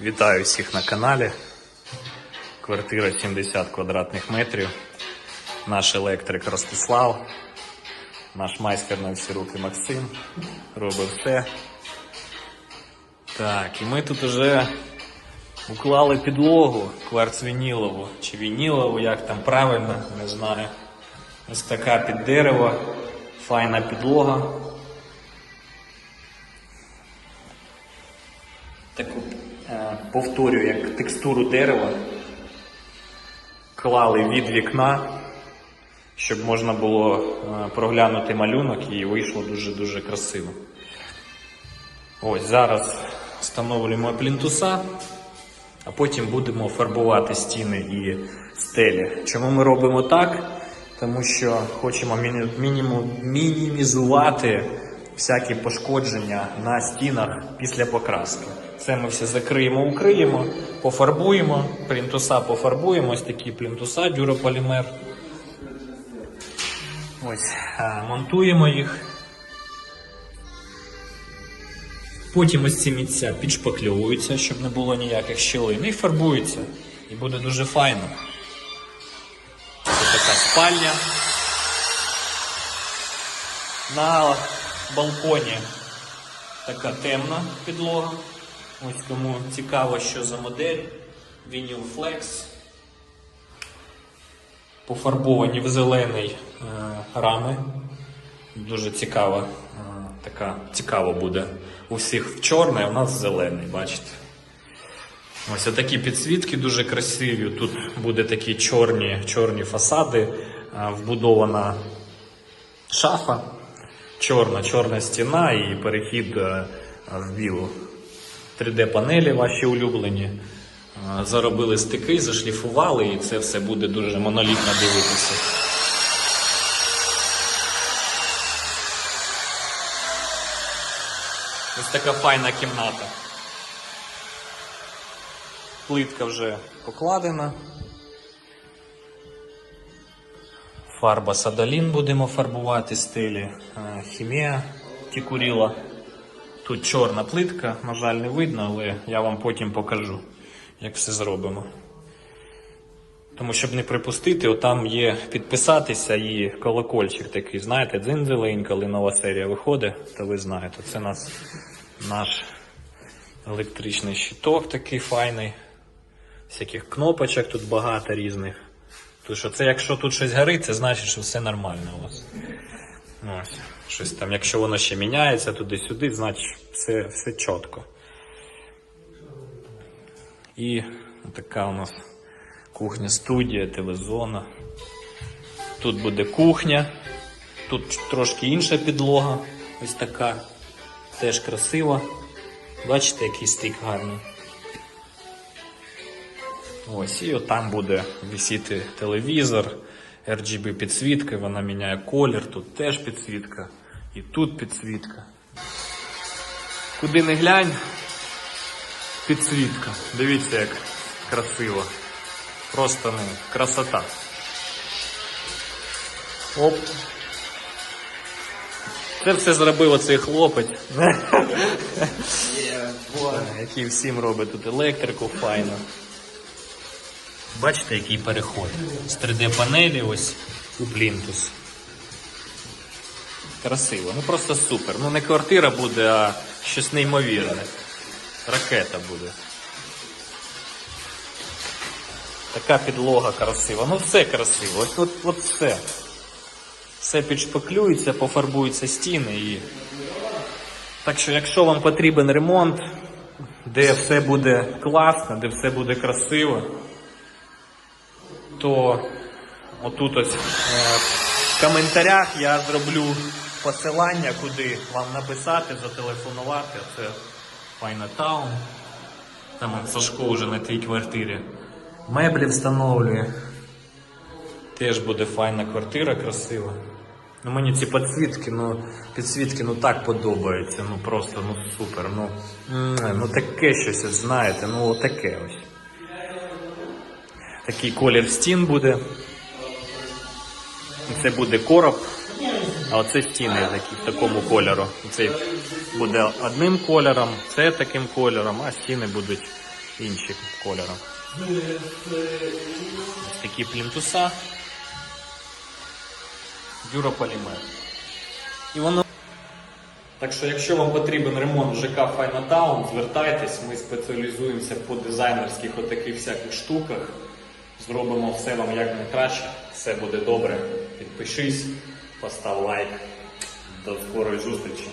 Вітаю всіх на каналі. Квартира 70 квадратних метрів. Наш електрик Ростислав, наш майстер на всі руки Максим. Робить все. Так, і ми тут уже уклали підлогу кварцвінілову чи вінілову, як там правильно, не знаю. Ось така під дерево, файна підлога. таку повторюю, як текстуру дерева. Клали від вікна, щоб можна було е, проглянути малюнок і вийшло дуже-дуже красиво. Ось зараз встановлюємо плінтуса, а потім будемо фарбувати стіни і стелі. Чому ми робимо так? Тому що хочемо мінімізувати всякі пошкодження на стінах після покраски. Це ми все закриємо, укриємо, пофарбуємо, плінтуса пофарбуємо, ось такі плінтуса, дюрополімер. Ось, монтуємо їх. Потім ось ці місця підшпакльовуються, щоб не було ніяких щілин, і фарбуються. І буде дуже файно. Це така спальня. На балконі така темна підлога. Ось кому цікаво, що за модель. Vinyl Flex. Пофарбовані в зелений е, рами. Дуже цікава. е, така цікаво буде. У всіх в чорне, а у нас зелений, бачите. Ось такі підсвітки дуже красиві. Тут буде такі чорні, чорні фасади, е, вбудована шафа, чорна, чорна стіна і перехід е, в білу. 3D-панелі ваші улюблені. Е, Заробили стики, зашліфували, і це все буде дуже монолітно дивитися. Ось така файна кімната. Плитка вже покладена. Фарба Садалін будемо фарбувати стелі. е, Хімія Тікуріла. Тут чорна плитка, на жаль, не видно, але я вам потім покажу, як все зробимо. Тому щоб не припустити, отам є підписатися і колокольчик такий, знаєте, дзинзелень, коли нова серія виходить, то ви знаєте, це нас, наш електричний щиток такий файний. Всяких кнопочок тут багато різних. Тому що це якщо тут щось горить, це значить, що все нормально у вас. Ось, щось там, якщо воно ще міняється туди-сюди, значить все, все чітко. І така у нас кухня студія, телезона. Тут буде кухня, тут трошки інша підлога, ось така, теж красива. Бачите, який стик гарний. Ось, і отам буде висіти телевізор, RGB підсвітка, вона міняє колір, тут теж підсвітка, і тут підсвітка. Куди не глянь, підсвітка. Дивіться, як красиво. Просто ну, красота. Оп. Це все зробив оцей хлопець. Який всім робить тут електрику файно. Бачите, який переход з 3D-панелі ось у плінтус. Красиво, ну просто супер. Ну не квартира буде, а щось неймовірне. Ракета буде. Така підлога красива. Ну все красиво. Ось от, от все. Все підшпаклюється, пофарбуються стіни і. Так що, якщо вам потрібен ремонт, де все буде класно, де все буде красиво, то отут ось е, в коментарях я зроблю посилання, куди вам написати, зателефонувати. Це Файна Таун. Там Сашко вже на тій квартирі. Меблі встановлює. Теж буде файна квартира, красива. Ну мені ці підсвітки, ну підсвітки ну так подобаються. Ну просто ну супер. Ну, ну таке щось, знаєте, ну отаке ось. Такий колір стін буде. Це буде короб, а оце стіни такі в такому кольору. Цей буде одним кольором, це таким кольором, а стіни будуть іншим кольором. Ось такі плінтуса. Дюрополімер. І воно. Так що, якщо вам потрібен ремонт ЖК Файнатаун, звертайтесь, ми спеціалізуємося по дизайнерських отаких всяких штуках. Зробимо все вам як найкраще. Все буде добре. Підпишись, постав лайк. До скорої зустрічі.